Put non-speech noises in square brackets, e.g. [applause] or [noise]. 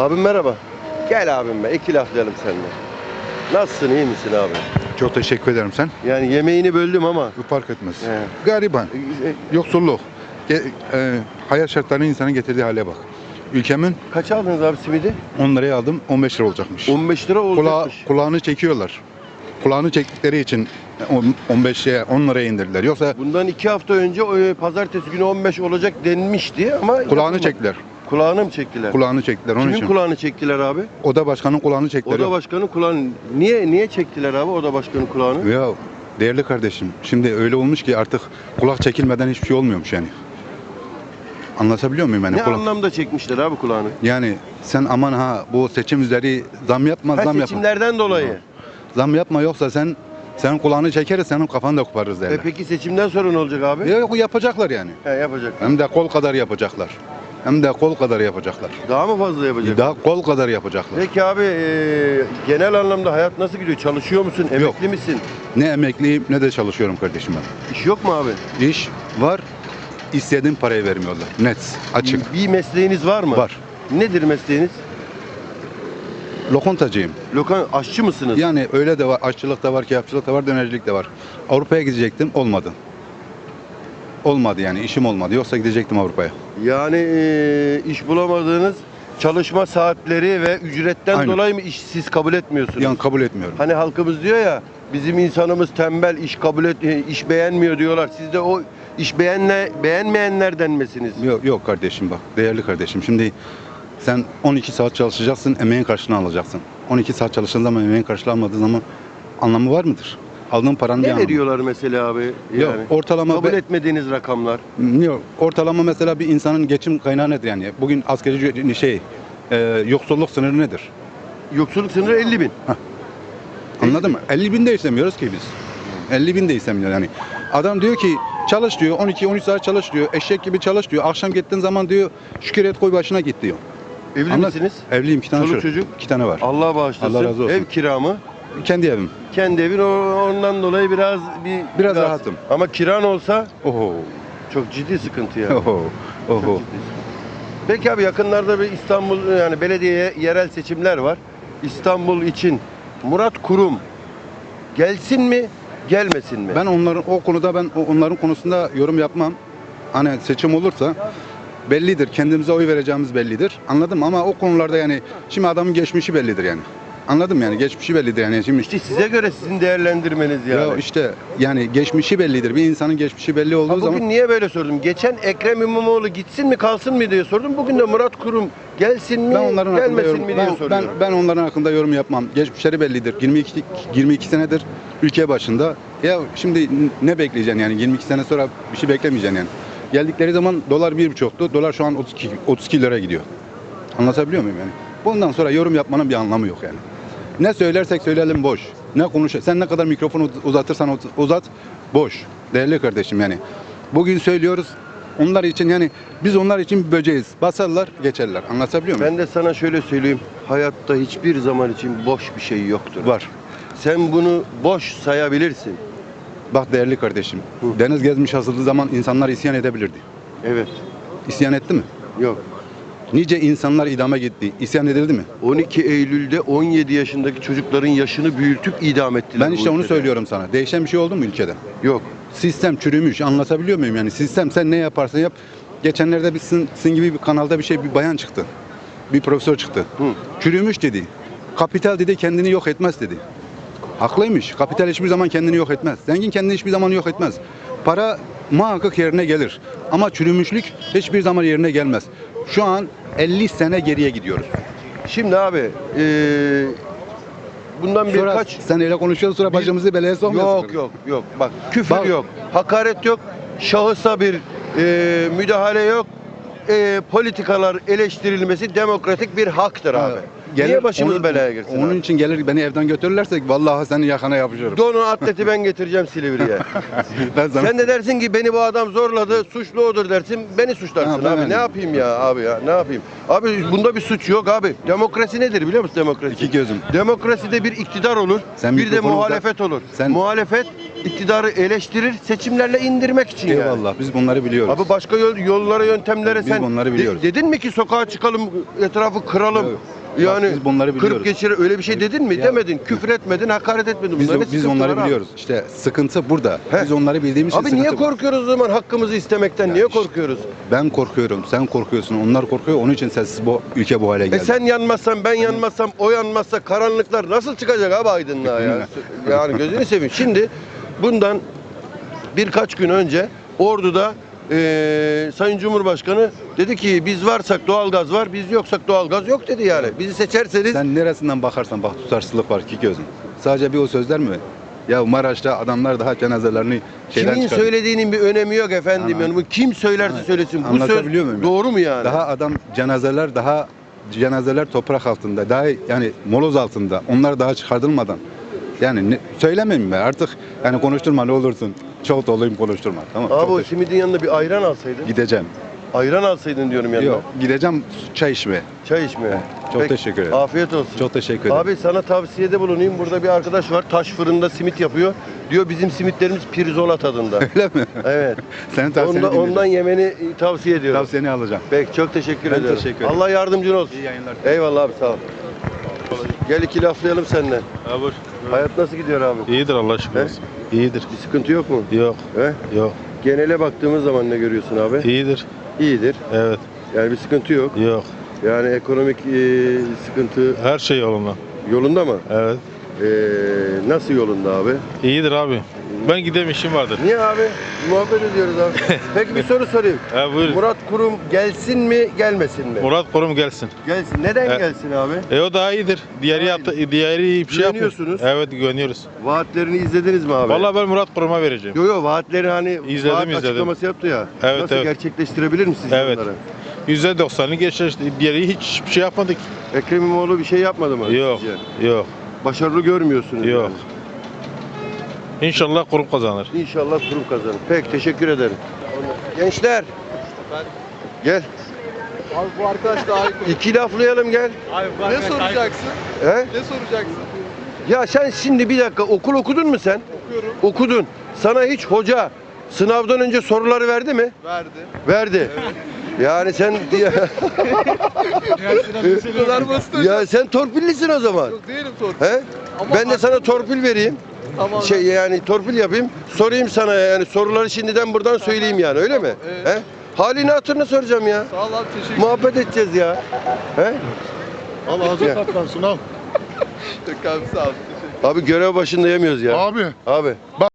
Abim merhaba. Gel abim be. iki laflayalım seninle. Nasılsın iyi misin abi? Çok teşekkür ederim sen. Yani yemeğini böldüm ama. Bu fark etmez. Evet. Gariban, E, yoksulluk, ge- e, hayat şartlarının insanın getirdiği hale bak. Ülkemin Kaç aldınız abi simidi? 10 liraya aldım 15 lira olacakmış. 15 lira Kula, olacakmış. kulağını çekiyorlar. Kulağını çektikleri için on- 15'e 10 liraya indirdiler. Yoksa Bundan iki hafta önce e, pazartesi günü 15 olacak denmişti ama kulağını yapılmadı. çektiler. Kulağını mı çektiler? Kulağını çektiler onun Kimin için. kulağını çektiler abi? Oda başkanının kulağını çektiler. Oda başkanı kulağını. Niye niye çektiler abi oda başkanı kulağını? Ya değerli kardeşim şimdi öyle olmuş ki artık kulak çekilmeden hiçbir şey olmuyormuş yani. Anlatabiliyor muyum yani? Ne Kulak- anlamda çekmişler abi kulağını? Yani sen aman ha bu seçim üzeri zam yapma Ha, zam yapma. seçimlerden dolayı. Zam yapma yoksa sen senin kulağını çekeriz senin kafanı da koparırız E derler. peki seçimden sonra ne olacak abi? Yok yapacaklar yani. He, yapacak. Hem de kol kadar yapacaklar. Hem de kol kadar yapacaklar. Daha mı fazla yapacak? Daha kol kadar yapacaklar. Peki abi e, genel anlamda hayat nasıl gidiyor? Çalışıyor musun? Emekli Yok. misin? Ne emekliyim ne de çalışıyorum kardeşim ben. İş yok mu abi? İş var, istediğin parayı vermiyorlar. Net, açık. Bir mesleğiniz var mı? Var. Nedir mesleğiniz? Lokontacıyım. Lokan aşçı mısınız? Yani öyle de var, aşçılık da var, kebapçılık da var, dönercilik de var. Avrupa'ya gidecektim, olmadı. Olmadı yani, işim olmadı. Yoksa gidecektim Avrupa'ya. Yani e, iş bulamadığınız çalışma saatleri ve ücretten Aynen. dolayı mı işsiz kabul etmiyorsunuz? Yani kabul etmiyorum. Hani halkımız diyor ya bizim insanımız tembel iş kabul et iş beğenmiyor diyorlar. Siz de o iş beğenle beğenmeyenlerden misiniz? Yok, yok kardeşim bak, değerli kardeşim. Şimdi sen 12 saat çalışacaksın, emeğin karşılığını alacaksın. 12 saat çalıştığın zaman emeğin karşılığı almadığın zaman anlamı var mıdır? Aldığın paranın bir Ne anlamı. veriyorlar mesela abi? Yani Yok, ortalama kabul be- etmediğiniz rakamlar. Yok, ortalama mesela bir insanın geçim kaynağı nedir yani? Bugün asgari ücret- şey, e, yoksulluk sınırı nedir? Yoksulluk sınırı 50 bin. Anladın mı? 50 bin de istemiyoruz ki biz. 50 bin de istemiyor yani. Adam diyor ki çalış diyor 12-13 saat çalış diyor. Eşek gibi çalış diyor. Akşam gittiğin zaman diyor şükür et koy başına git diyor. Evli Anlat- misiniz? Evliyim iki tane Çoluk çocuk. çocuk? İki tane var. Allah bağışlasın. Allah razı olsun. Ev kira mı? Kendi evim. Kendi evin o- ondan dolayı biraz bir Biraz biraz- rahatım. Ama kiran olsa Oho. çok ciddi sıkıntı yani. Oho. Çok Oho. ciddi sıkıntı. Peki abi yakınlarda bir İstanbul yani belediye yerel seçimler var. İstanbul için Murat Kurum gelsin mi, gelmesin mi? Ben onların o konuda ben o- onların konusunda yorum yapmam. Hani seçim olursa bellidir. Kendimize oy vereceğimiz bellidir. Anladım ama o konularda yani şimdi adamın geçmişi bellidir yani. Anladım yani geçmişi bellidir yani şimdi İşte size göre sizin değerlendirmeniz yani. Ya işte yani geçmişi bellidir. Bir insanın geçmişi belli olduğu Ha, bugün zaman niye böyle sordum? Geçen Ekrem İmamoğlu gitsin mi kalsın mı diye sordum. Bugün de Murat Kurum gelsin mi ben onların hakkında gelmesin yorum, mi diye ben, ben, soruyorum. ben onların hakkında yorum yapmam. Geçmişleri bellidir. 22 22 senedir ülke başında. Ya şimdi ne bekleyeceksin yani 22 sene sonra bir şey beklemeyeceksin yani. Geldikleri zaman dolar bir buçuktu. Dolar şu an 32 32 lira gidiyor. Anlatabiliyor muyum yani? Bundan sonra yorum yapmanın bir anlamı yok yani. Ne söylersek söyleyelim boş. Ne konuş sen ne kadar mikrofonu uz- uzatırsan uz- uzat boş. Değerli kardeşim yani. Bugün söylüyoruz. Onlar için yani biz onlar için böceğiz. Basarlar, geçerler. Anlatabiliyor muyum? Ben de sana şöyle söyleyeyim. Hayatta hiçbir zaman için boş bir şey yoktur. Var. Sen bunu boş sayabilirsin. Bak değerli kardeşim. Hı. Deniz gezmiş asıldığı zaman insanlar isyan edebilirdi. Evet. İsyan etti mi? Yok. Nice insanlar idama gitti. İsyan edildi mi? 12 Eylül'de 17 yaşındaki çocukların yaşını büyütüp idam ettiler. Ben işte onu söylüyorum sana. Değişen bir şey oldu mu ülkede? Yok. Sistem çürümüş. Anlatabiliyor muyum yani? Sistem sen ne yaparsan yap. Geçenlerde bir sizin, sizin gibi bir kanalda bir şey bir bayan çıktı. Bir profesör çıktı. Hı. Çürümüş dedi. Kapital dedi kendini yok etmez dedi. Haklıymış. Kapital hiçbir zaman kendini yok etmez. Zengin kendini hiçbir zaman yok etmez. Para muhakkak yerine gelir. Ama çürümüşlük hiçbir zaman yerine gelmez. Şu an 50 sene geriye gidiyoruz. Şimdi abi eee bundan Sonra birkaç sen öyle konuşuyorsun sonra başımızı belaya sokmuyorsun. Yok yok yok. Bak küfür Bak- yok. Hakaret yok. Şahısa bir e, müdahale yok. E, politikalar eleştirilmesi demokratik bir haktır Ha, abi. Gelir, başımız onun- belaya girsin Onun abi? için gelir beni evden götürürlerse vallahi senin yakana yapışırım. Donu atleti ben getireceğim Silivri'ye. [laughs] ben sana Sen de dersin ki beni bu adam zorladı, suçlu odur dersin, beni suçlarsın Ha, abi. öyle. Ne yapayım ya abi ya, ne yapayım? Abi bunda bir suç yok abi. Demokrasi nedir biliyor musun demokrasi? iki gözüm. Demokraside bir iktidar olur, Sen bir de muhalefet olur. Sen- Muhalefet iktidarı eleştirir, seçimlerle indirmek için yani. Eyvallah biz bunları biliyoruz. Abi başka yol, yollara, yöntemlere Biz sen bunları de- biliyoruz. dedin mi ki sokağa çıkalım, etrafı kıralım? Yok. Yani biz bunları kırıp biliyoruz. geçire öyle bir şey dedin mi? Ya- Demedin. Küfür etmedin, hakaret etmedin. biz, Bunların biz onları abi. biliyoruz. İşte sıkıntı burada. He. Biz onları bildiğimiz için Abi niye korkuyoruz o zaman hakkımızı istemekten? niye korkuyoruz? Ben korkuyorum, sen korkuyorsun, onlar korkuyor. Onun için sensiz bu ülke bu hale E geldi. sen yanmazsan, ben yanmazsam, o yanmazsa karanlıklar nasıl çıkacak abi aydınlığa ya? Yani gözünü seveyim. Şimdi bundan birkaç gün önce Ordu'da eee Sayın Cumhurbaşkanı dedi ki biz varsak doğalgaz var, biz yoksak doğalgaz yok dedi yani. Bizi seçerseniz Sen neresinden bakarsan bak tutarsızlık var ki gözün. Sadece bir o sözler mi? Ya Maraş'ta adamlar daha cenazelerini şeyden kimin çıkardı. söylediğinin bir önemi yok efendim. Anladım. Yani bu kim söylerse Anladım. söylesin. Bu söz Anlatabiliyor muyum? doğru mu yani? Daha adam cenazeler daha cenazeler toprak altında, daha yani moloz altında. Onlar daha çıkartılmadan. Yani ne, söylemeyeyim ben artık yani konuşturma ne olursun. Çok dolayım konuşturma. Tamam. Abi çok o simidin yanında bir ayran alsaydın. Gideceğim. Ayran alsaydın diyorum yanına. Yok gideceğim çay içmeye. Çay içmeye. Çok Peki, teşekkür ederim. Afiyet olsun. Çok teşekkür ederim. Abi sana tavsiyede bulunayım. Burada bir arkadaş var. Taş fırında simit yapıyor. Diyor bizim simitlerimiz pirzola tadında. [laughs] Öyle mi? evet. [laughs] Senin tavsiyeni Ondan, ondan dinleyeceğim. yemeni tavsiye ediyorum. Tavsiyeni alacağım. Peki çok teşekkür Ben ederim. teşekkür ederim. Allah yardımcın olsun. İyi yayınlar. Eyvallah abi sağ ol. Gel iki laflayalım seninle. Abi Hayat nasıl gidiyor abi? iyidir Allah He? olsun. İyidir. Bir sıkıntı yok mu? Yok, He? yok. Genele baktığımız zaman ne görüyorsun abi? İyidir. İyidir. Evet, Yani bir sıkıntı yok. yok. Yani ekonomik e, sıkıntı Her şey yolunda. yolunda mı? Evet. E, nasıl yolunda abi? İyidir abi. Ben gideyim işim vardır. Niye abi? Muhabbet ediyoruz abi. [laughs] Peki bir soru sorayım. Buyur. Murat, Murat Kurum gelsin mi gelmesin mi? Korum gelsin. Gelsin. Neden E- gelsin abi? E o daha iyidir. Diğeri Daha yaptı, diğeri bir şey yapmıyor. Güveniyorsunuz. Evet güveniyoruz. Vaatlerini izlediniz mi abi? Vallahi ben Murat Kurum'a vereceğim. Yo yo vaatleri hani İzledim, vaat izledim. açıklaması yaptı ya. Evet, Nasıl evet. gerçekleştirebilir misiniz Evet. Yüzde doksanı geçti. Diğeri hiçbir şey yapmadık. Ekrem İmamoğlu bir şey yapmadı mı? Yok, sizce? yok, Başarılı görmüyorsunuz yok. yani. İnşallah kurum kazanır. İnşallah kurum kazanır. Peki teşekkür ederim. Gençler. Gel. Abi bu arkadaş da harika. İki laflayalım gel. ne soracaksın? He? Ne soracaksın? Ya sen şimdi bir dakika okul okudun mu sen? Okuyorum. Okudun. Sana hiç hoca sınavdan önce soruları verdi mi? Verdi. Verdi. Yani sen kadar basit hocam. ya sen torpillisin o zaman. Yok değilim sor. He? Ama Ben de sana torpil vereyim. Tamam. Şey yani torpil yapayım. Sorayım sana yani soruları şimdiden buradan söyleyeyim yani öyle mi? Evet. He? Halini hatırını soracağım ya. Sağ ol abi teşekkür Muhabbet edeceğiz ya. He? Al ağzı tatlansın al. [laughs] ederim abi sağ ol. Teşekkür Abi görev başında yemiyoruz ya. Abi Abi. bak